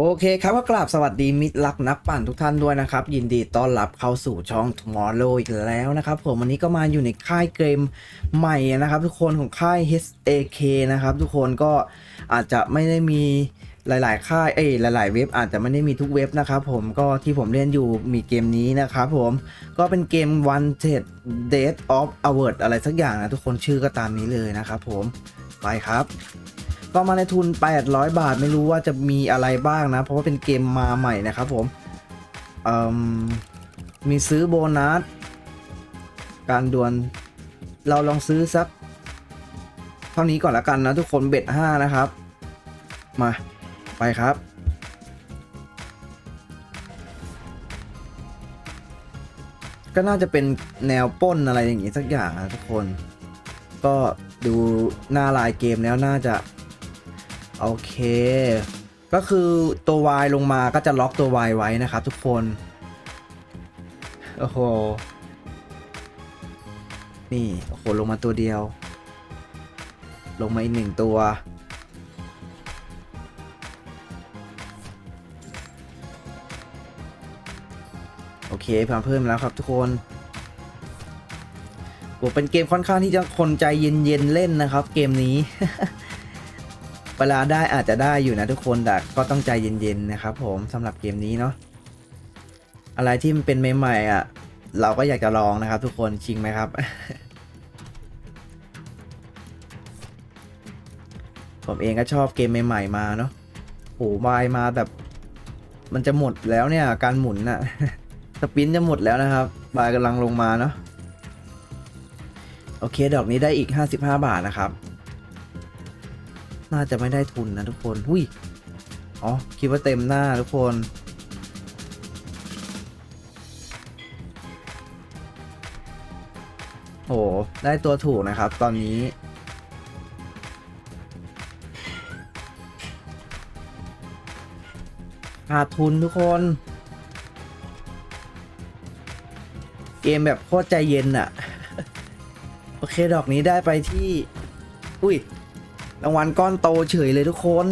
โอเคครับก็กราบสวัสดีมิตรรักนักปั่นทุกท่านด้วยนะครับ ยินดีต้อนรับเข้าสู่ช่อง Tomorrow อีกแล้วนะครับผมวันนี้ก็มาอยู่ในค่ายเกมใหม่นะครับ ทุกคนของค่าย HAK นะครับ ทุกคนก็อาจจะไม่ได้มีหลาย ๆ ค่ายเอ้ยหลาย ๆ เว็บอาจจะไม่ได้มีทุกเว็บนะครับผมก็ที่ผมเล่นอยู่มีเกมนี้นะครับผมก็เป็นเกม One Dead Dead of Award อะไรสักอย่างนะทุกคนชื่อก็ตามนี้เลยนะครับผมไปครับ ก็มาในทุน 800 บาทไม่รู้ว่าจะมีอะไรบ้างนะ เพราะว่าเป็นเกมมาใหม่นะครับผมมมีซื้อโบนัส การดวลเราลองซื้อสัก เท่านี้ก่อนละกันนะทุกคนเบ็ด5นะครับ มาไปครับก็น่าจะเป็นแนวป้นอะไรอย่างงี้สักอย่างนะทุกคน ก็ดูหน้าลายเกมแล้วน่าจะ โอเค ก็คือตัว Y ลงมาก็จะล็อกตัว Y ไว้นะครับทุกคน โอ้โห นี่ โอ้โห ลงมาตัวเดียว ลงมาอีกหนึ่งตัว โอเคเพิ่มเพิ่มแล้วครับทุกคนโอ้เป็นเกมค่อนข้างที่จะคนใจเย็นๆเล่นนะครับ เกมนี้ เวลาได้อาจจะได้อยู่นะทุกคนแต่ก็ต้องใจเย็นๆนะครับผมสำหรับเกมนี้เนาะอะไรที่มันเป็นใหม่ๆอะ เราก็อยากจะลองนะครับ ทุกคนจริงไหมครับผมเองก็ชอบเกมใหม่ๆมาเนาะโหวายมาแบบ มันจะหมดแล้วเนี่ย การหมุนน่ะสปินจะหมดแล้วนะครับ บายกำลังลงมาเนาะ โอเค ดอกนี้ได้อีก 55 บาทนะครับ น่าจะไม่ได้ทุนนะทุกคนหุยอ๋อ คิดว่าเต็มหน้าทุกคนโหได้ตัวถูกนะครับ ตอนนี้ขาดทุนทุกคน เกมแบบโคตรใจเย็นอะโอเค ดอกนี้ได้ไปที่ อุ้ย รางวัลก้อนโตเฉยเลยทุกคน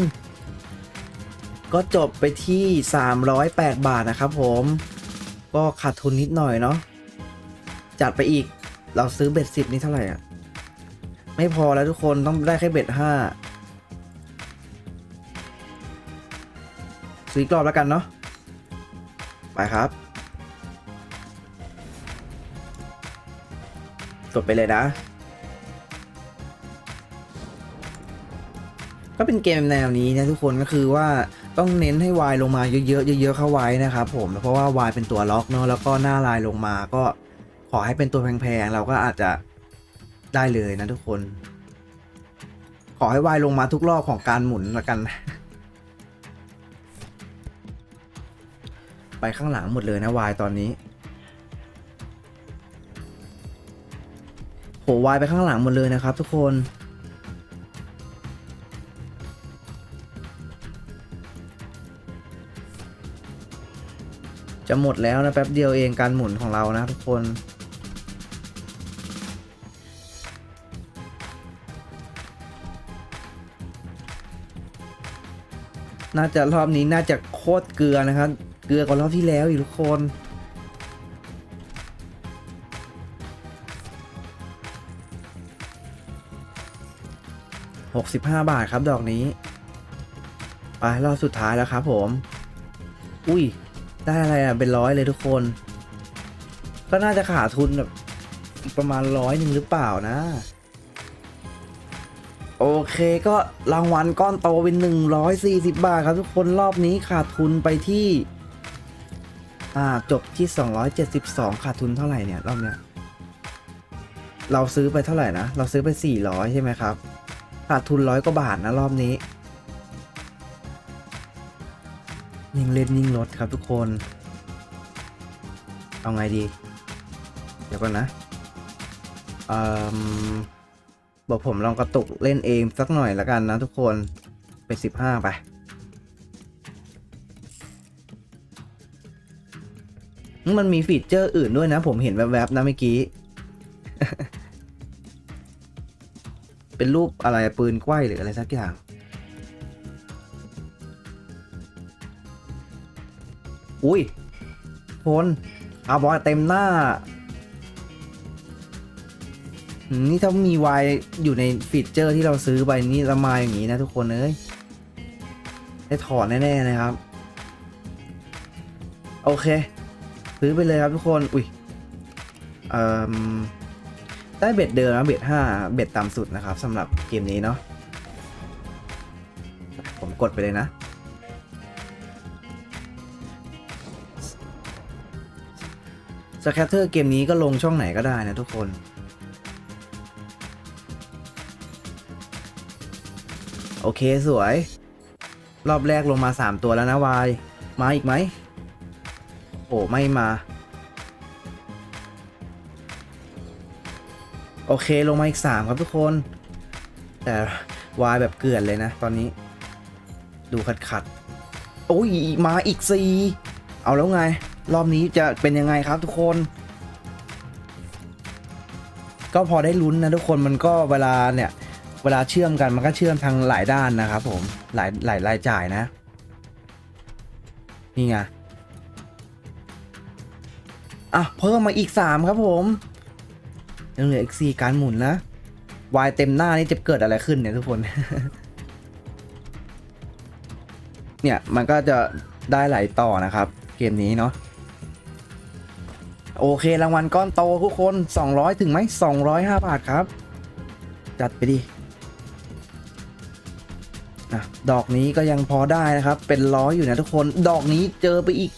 ก็จบไปที่ 308 บาทนะครับผมก็ขาดทุนนิดหน่อยเนาะจัดไปอีกเราซื้อเบ็ดสิบนี่เท่าไหร่อะ ไม่พอแล้วทุกคนต้องได้แค่เบ็ดห้าซื้อกรอบแล้วกันเนาะไปครับกดไปเลยนะ ก็เป็นเกมแนวนี้นะทุกคนก็คือว่าต้องเน้นให้วายลงมาเยอะๆเยอะๆเข้าไว้นะครับผมเพราะว่าวายเป็นตัวล็อกเนาะแล้วก็หน้าลายลงมาก็ขอให้เป็นตัวแพงๆเราก็อาจจะได้เลยนะทุกคน ขอให้วายลงมาทุกรอบของการหมุนละกัน ไปข้างหลังหมดเลยนะวายตอนนี้โหวายไปข้างหลังหมดเลยนะครับ ทุกคน จะหมดแล้วนะแป๊บเดียวเองการหมุนของเรานะทุกคนน่าจะรอบนี้น่าจะโคตรเกลือนะครับ เกลือกว่ารอบที่แล้วอีกทุกคน65บาทครับดอกนี้ ไปรอบสุดท้ายแล้วครับผม อุ้ย ได้อะไรอะเป็นร้อยเลยทุกคน ก็น่าจะขาดทุนแบบประมาณร้อยหนึ่งหรือเปล่านะ โอเคก็รางวัลก้อนโตเป็นหนึ่งร้อยสี่สิบบาทครับทุกคนรอบนี้ขาดทุนไปที่ อ่าจบที่สองร้อยเจ็ดสิบสองขาดทุนเท่าไหร่เนี่ยรอบเนี้ยเราซื้อไปเท่าไหร่นะ เราซื้อไปสี่ร้อยใช่ไหมครับ ขาดทุนร้อยกว่าบาทนะรอบนี้ ยิ่งเล่นยิ่งลดครับทุกคน เอาไงดี เดี๋ยวก่อนนะอบอกผมลองกระตุกเล่นเองสักหน่อยละกันนะทุกคนไปสิบห้าไป มันมีฟีเจอร์อื่นด้วยนะ ผมเห็นแวบๆนะเมื่อกี้ เป็นรูปอะไรปืนไกว้หรืออะไรสักอย่าง อุ้ยพลอาบอยเต็มหน้านี่ถ้ามีวายอยู่ในฟีเจอร์ที่เราซื้อไปนี่ละมาอย่างนี้นะทุกคนเอ้ยได้ถอดแน่ๆนะครับ โอเค ซื้อไปเลยครับทุกคน อุ้ยเอ่อได้เบ็ดเดิมนะเบ็ดห้าเบ็ดต่ำสุดนะครับสำหรับเกมนี้เนาะผมกดไปเลยนะ สแคตเตอร์เกมนี้ก็ลงช่องไหนก็ได้นะทุกคน โอเคสวย รอบแรกลงมา 3 ตัวแล้วนะวาย มาอีกไหม โอ้ไม่มา โอเคลงมาอีก 3 ครับทุกคน แต่วายแบบเกลื่อนเลยนะตอนนี้ ดูขัดขัดๆโอ้ย มาอีก 4 เอาแล้วไง รอบนี้จะเป็นยังไงครับทุกคน ก็พอได้ลุ้นนะทุกคนมันก็เวลาเนี่ย เวลาเชื่อมกันมันก็เชื่อมทางหลายด้านนะครับผมหลายหลายรายจ่ายนะ นี่ไงอะเพิ่มมาอีก 3 ครับผมยังเหลืออีก4การหมุนนะวายเต็มหน้านี่จะเกิดอะไรขึ้นเนี่ยทุกคน เนี่ยมันก็จะได้หลายต่อนะครับ เกมนี้เนาะ โอเครางวัลก้อนโตทุกคน 200 ถึงไหม205 บาทครับ จัดไปดิอะดอกนี้ก็ยังพอได้นะครับ เป็นร้อยอยู่นะทุกคน ดอกนี้เจอไปอีก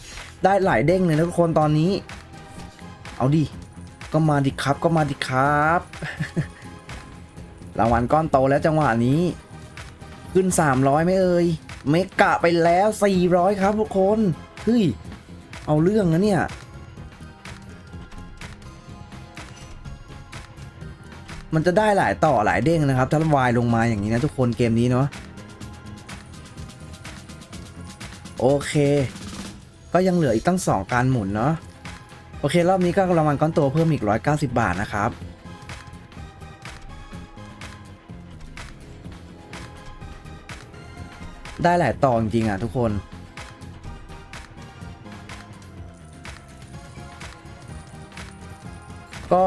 ได้หลายเด้งเลยนะทุกคนตอนนี้ เอาดิ ก็มาดิครับก็มาดิครับ รางวัลก้อนโตแล้วจังหวะนี้ ขึ้น 300ไม่เอ่ย เมกะไปแล้ว 400 ครับทุกคน เฮ้ย เอาเรื่องนะเนี่ย มันจะได้หลายต่อหลายเด้งนะครับ ถ้าวายลงมาอย่างนี้นะทุกคนเกมนี้เนาะโอเค ก็ยังเหลืออีกตั้ง 2 การหมุนเนาะโอเค รอบนี้ก็รางวัลก้อนโตเพิ่มอีก 190 บาทนะครับ ได้หลายต่อจริงๆอะทุกคนก็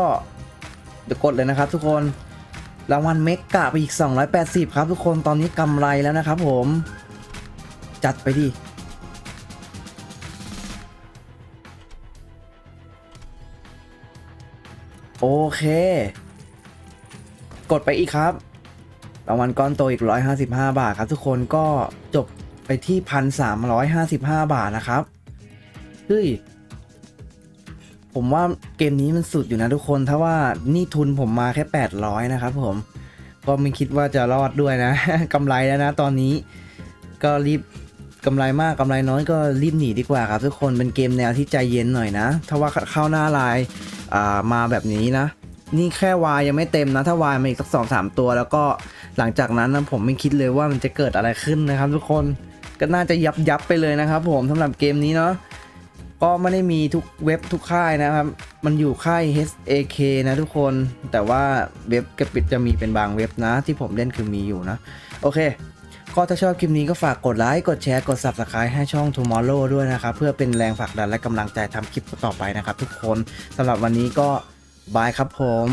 เดี๋ยวกดเลยนะครับทุกคนรางวัลเมกกะไปอีก 280 ครับทุกคนตอนนี้กำไรแล้วนะครับผม จัดไปดิโอเค กดไปอีกครับ รางวัลก้อนโตอีก 155 บาทครับทุกคนก็จบไปที่ 1,355 บาทนะครับ เฮ้ย ผมว่าเกมนี้มันสุดอยู่นะทุกคน ถ้าว่านี่ทุนผมมาแค่ 800 นะครับผม ก็ไม่คิดว่าจะรอดด้วยนะ กำไรแล้วนะตอนนี้ ก็รีบกำไรมากกำไรน้อยก็รีบหนีดีกว่าครับ ทุกคนเป็นเกมแนวที่ใจเย็นหน่อยนะ ถ้าว่าเข้าหน้าลายมาแบบนี้นะ นี่แค่วายยังไม่เต็มนะ ถ้าวายมาอีกสักสองสามตัว แล้วก็หลังจากนั้นนะผมไม่คิดเลยว่ามันจะเกิดอะไรขึ้นนะครับ ทุกคนก็น่าจะยับยับไปเลยนะครับ ผมสำหรับเกมนี้เนาะ ก็ไม่ได้มีทุกเว็บทุกค่ายนะครับ มันอยู่ค่าย HAK นะทุกคน แต่ว่าเว็บกระปิดจะมีเป็นบางเว็บนะ ที่ผมเล่นคือมีอยู่นะ โอเค ก็ถ้าชอบคลิปนี้ก็ฝากกดไลค์ กดแชร์ กด Subscribe ให้ช่อง Tomorrow ด้วยนะครับ เพื่อเป็นแรงผลักดันและกำลังใจทำคลิปต่อไปนะครับทุกคนสำหรับวันนี้ก็บายครับผม